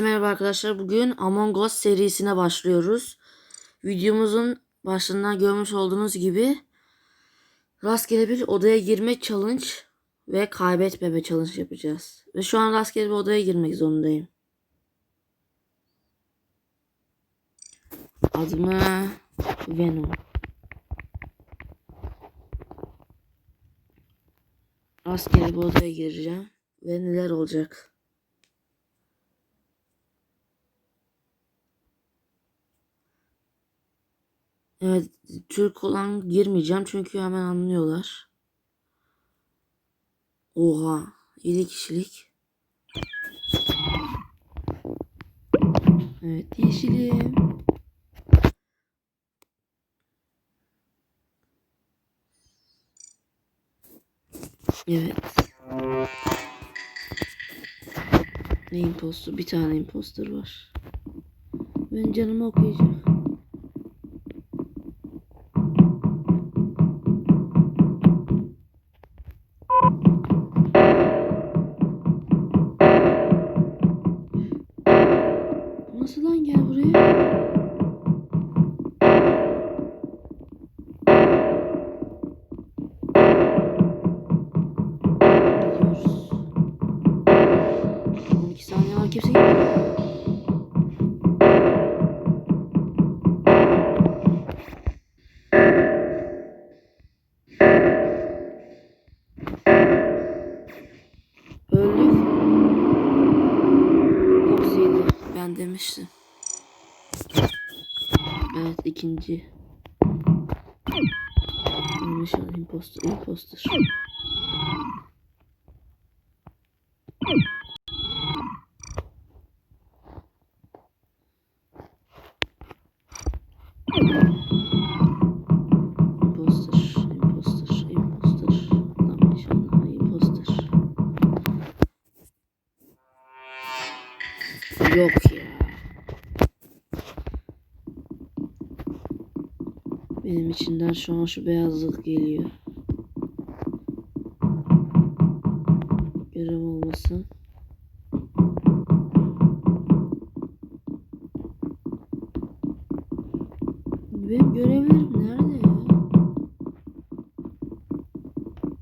Merhaba arkadaşlar. Bugün Among Us serisine başlıyoruz. Videomuzun başından görmüş olduğunuz gibi rastgele bir odaya girme challenge ve kaybetmeme challenge yapacağız. Ve şu an rastgele bir odaya girmek zorundayım. Adımı Venom. Rastgele bir odaya gireceğim. Ve neler olacak? Evet, Türk olan girmeyeceğim çünkü hemen anlıyorlar. Oha, 7 kişilik. Evet, yeşilim. Evet. Ne imposter? Bir tane imposter var. Ben canımı okuyacak. Demiştim. Evet ikinci. Yanlış an imposter. imposter. Imposter, Yok ya. Benim içinden şu an şu beyazlık geliyor. Görev olmasın. Benim görevlerim nerede ya?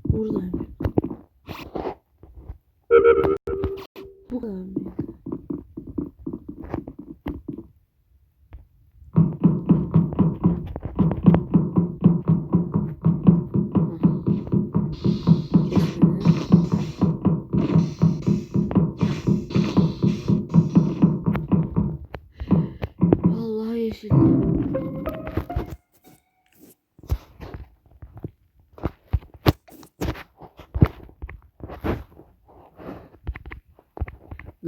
Buradayım. Bu kadar mı?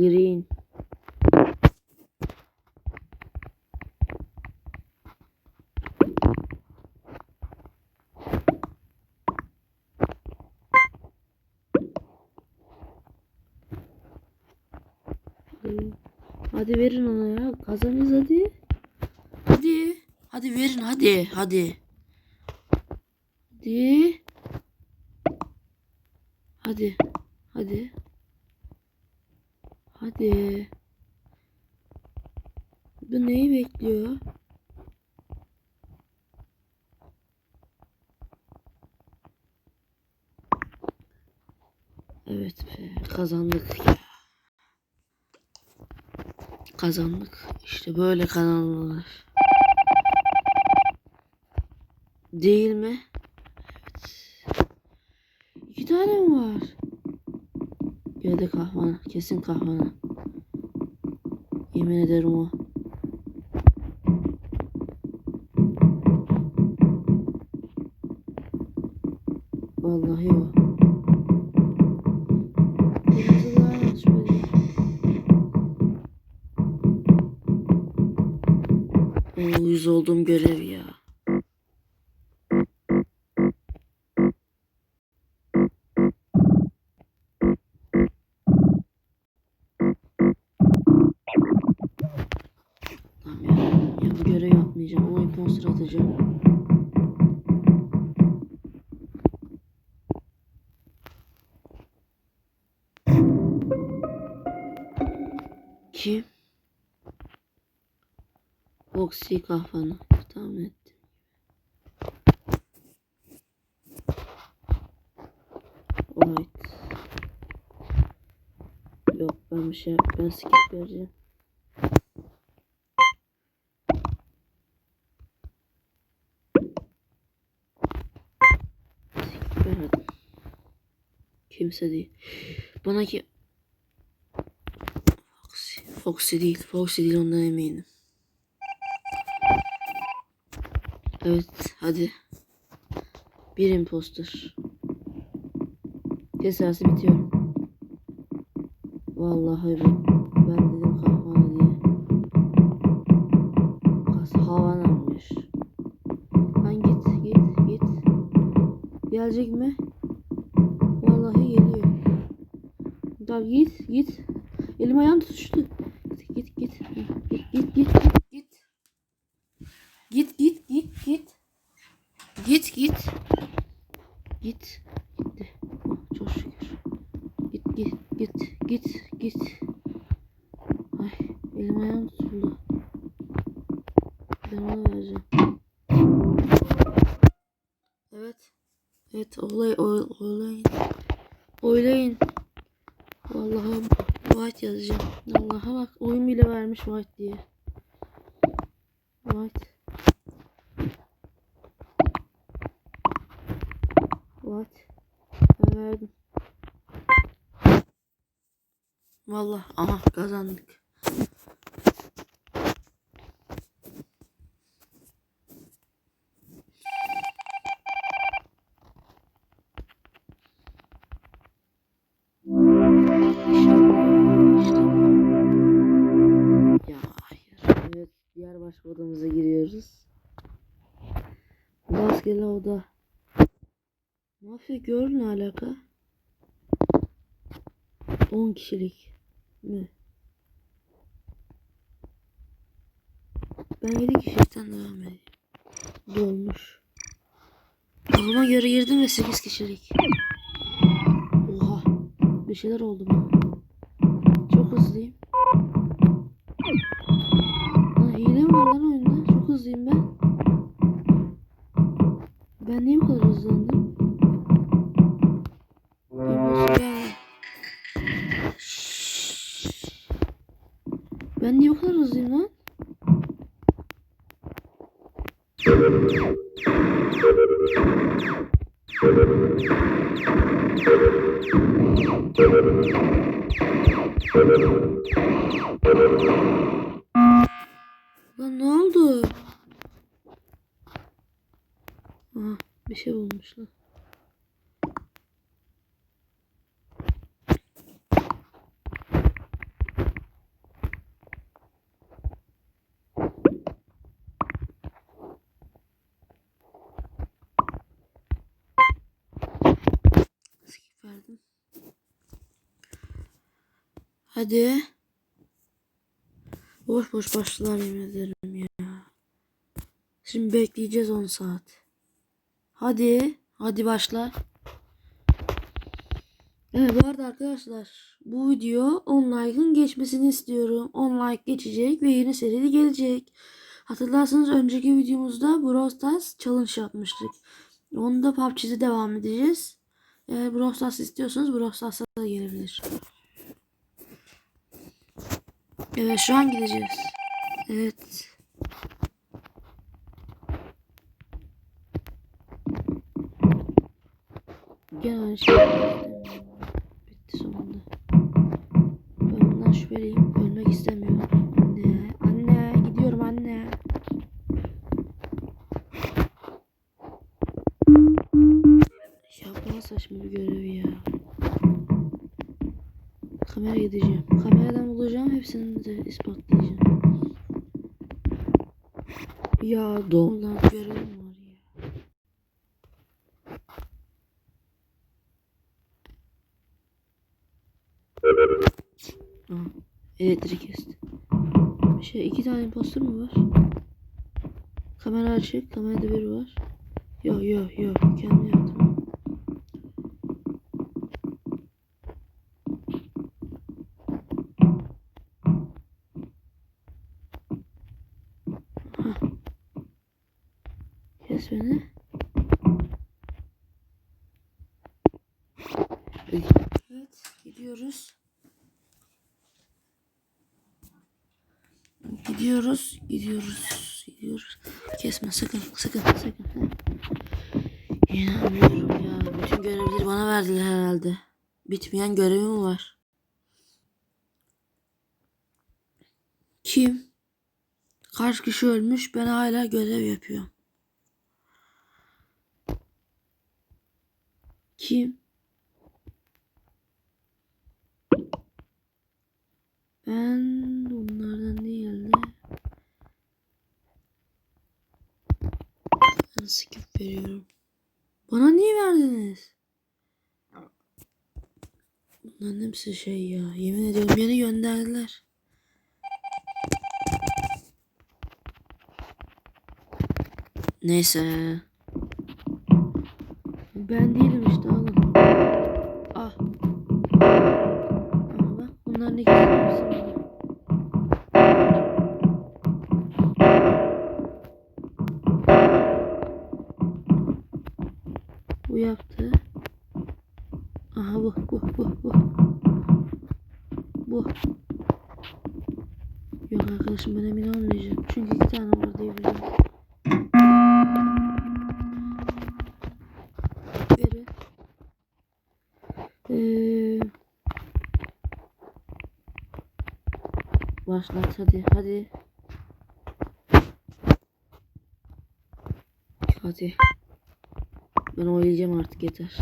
Green. Hadi verin ona ya. Kazanız hadi. Hadi. Hadi verin hadi. Hadi. Hadi. Hadi. Hadi. Hadi. Bu neyi bekliyor? Evet be, kazandık ya. Kazandık. İşte böyle kazanılır. Değil mi? Evet. İki tane mi var? Geldi kahvana. Kesin kahvana. Yemin ederim o. Vallahi o. Yüz olduğum görev ya. Atacağım. Kim? Foxy kahvanı tahmin ettim. White. Yok ben bir şey ben skip vereceğim. Verdim. Kimse değil. Bana ki Foxy, Foxy değil. Foxy değil ondan eminim. Evet hadi. Bir imposter. Cezası bitiyor. Vallahi ben, Gelecek mi? Vallahi geliyor. Tamam git git. Elim ayağım tutuştu. Git git git. Git git git git. Git git git git. Git git. Git. Gitti. Oh, çok şükür. Git git git git git. Ay elim ayağım tutuldu. Evet olay oy, oylayın. Oylayın. Vallahi White yazacağım. Allah'a bak oyun bile vermiş White diye. White. White. Ben verdim. Vallahi aha kazandık. Rastgele oda. Mafya gör ne alaka? 10 kişilik mi? Ben 7 kişilikten devam edeyim. Dolmuş. Kafama göre girdim ve 8 kişilik. Oha. Bir şeyler oldu bana. Çok hızlıyım. Lan hile mi var lan oyunda? Çok hızlıyım ben. Ben niye bu kadar hızlandım? Ben niye bu kadar hızlıyım lan? Lan ne oldu? Aha bir şey. Skip verdim. Hadi. Boş boş başlar yemin ederim ya. Şimdi bekleyeceğiz 10 saat. Hadi. Hadi başla. Evet bu arada arkadaşlar bu video 10 like'ın geçmesini istiyorum. 10 like geçecek ve yeni seri gelecek. Hatırlarsanız önceki videomuzda Brawl Stars challenge yapmıştık. Onda PUBG'de devam edeceğiz. Eğer Brawl Stars istiyorsanız Brawl Stars'a da gelebilir. Evet şu an gideceğiz. Evet. Gene aynı şey. Bitti sonunda. Ben bundan şüpheliyim. Ölmek istemiyorum. Anne. Anne. Gidiyorum anne. Ya bu ne saçma bir görev ya. Kamera gideceğim. Kameradan bulacağım. Hepsini de ispatlayacağım. Ya doğumdan görevim var ya. Aa, elektrik kesti. Şey iki tane imposter mı var? Kamera açık. Kamerada biri var. Yok yok yok. Kendi yaptım. kes beni. Evet gidiyoruz. Gidiyoruz, gidiyoruz, gidiyoruz. Kesme sakın, sakın, sakın. İnanmıyorum ya. Bütün görevleri bana verdiler herhalde. Bitmeyen görevim var. Kim? Kaç kişi ölmüş? Ben hala görev yapıyorum. Kim? Ben bunlardan değildi. Ben skip veriyorum. Bana niye verdiniz? Bunların hepsi şey ya. Yemin ediyorum beni gönderdiler. Neyse. Ben değilim işte oğlum. Ah. Ama bunların ikisi hepsi Yok arkadaşım ben emin olmayacağım. Çünkü iki tane var diye biliyorum. Verin. Ee, başlat hadi hadi. Hadi. Ben oynayacağım artık yeter.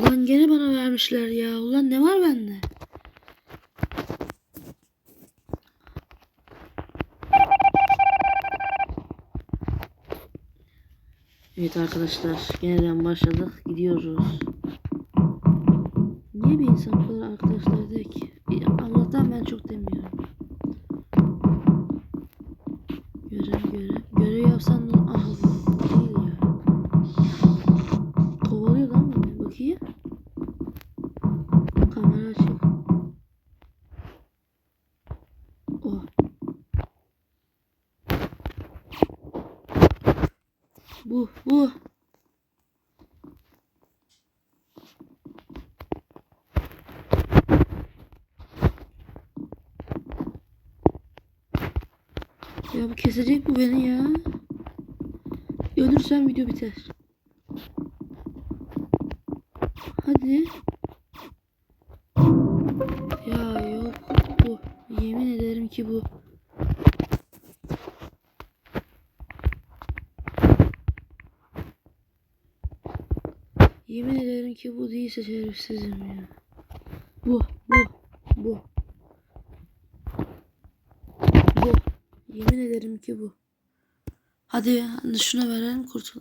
Ulan gene bana vermişler ya. Ulan ne var bende? Evet arkadaşlar yeniden başladık. Gidiyoruz. Niye bir insan bu kadar arkadaşlar der ki? Allah'tan ben çok demiyorum. Görev görev. Görev yapsan da ah Bu. Ya bu kesecek bu beni ya. Ölürsem video biter. Hadi. Ya yok bu. Yemin ederim ki bu. Yemin ederim ki bu değilse şerefsizim ya. Bu, bu, bu. Bu. Yemin ederim ki bu. Hadi şuna verelim kurtul.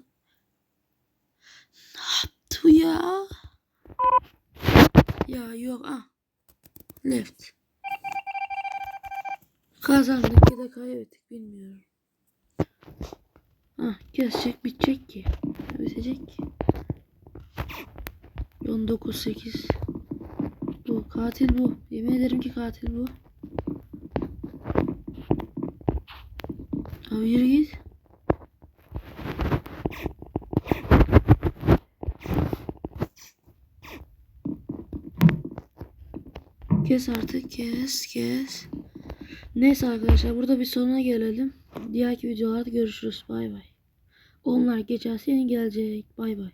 Ne yaptı ya? Ya yok ah. Left. Kazandık ya da kaybettik bilmiyorum. Ah kesecek bitecek ki. Bitecek ki. 19 8 Bu katil bu. Yemin ederim ki katil bu. Abi yürü git. Kes artık kes kes. Neyse arkadaşlar burada bir sonuna gelelim. Diğerki videolarda görüşürüz. Bay bay. Onlar geçerse yeni gelecek. Bay bay.